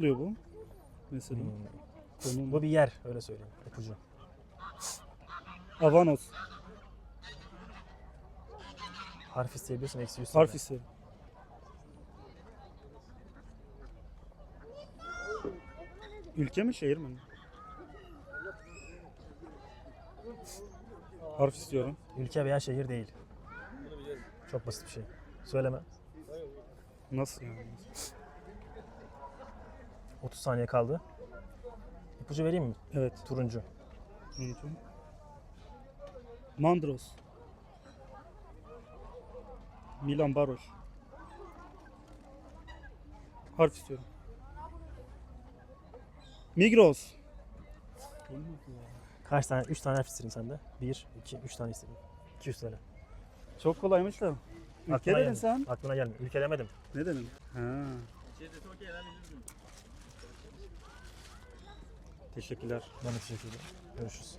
oluyor bu? Mesela. Hmm. Konum. Bu bir yer öyle söyleyeyim. ipucu. Avanos. Harf isteyebiliyorsun eksi 100 Harf istedim. Ülke mi şehir mi? Harf istiyorum. Ülke veya şehir değil. Çok basit bir şey. Söyleme. Nasıl yani? 30 saniye kaldı. İpucu vereyim mi? Evet. Turuncu. Turuncu. Mandros. Milan Baroş. Harf istiyorum. Migros. Kaç tane? 3 tane harf istedin sende. 1, 2, 3 tane istedim. 200 TL. Çok kolaymış da. Ülke Aklına dedin geldi. sen. Aklına gelmiyor. Ülke demedim. Ne dedin? Ha. Teşekkürler. Ben de teşekkür ederim. Görüşürüz.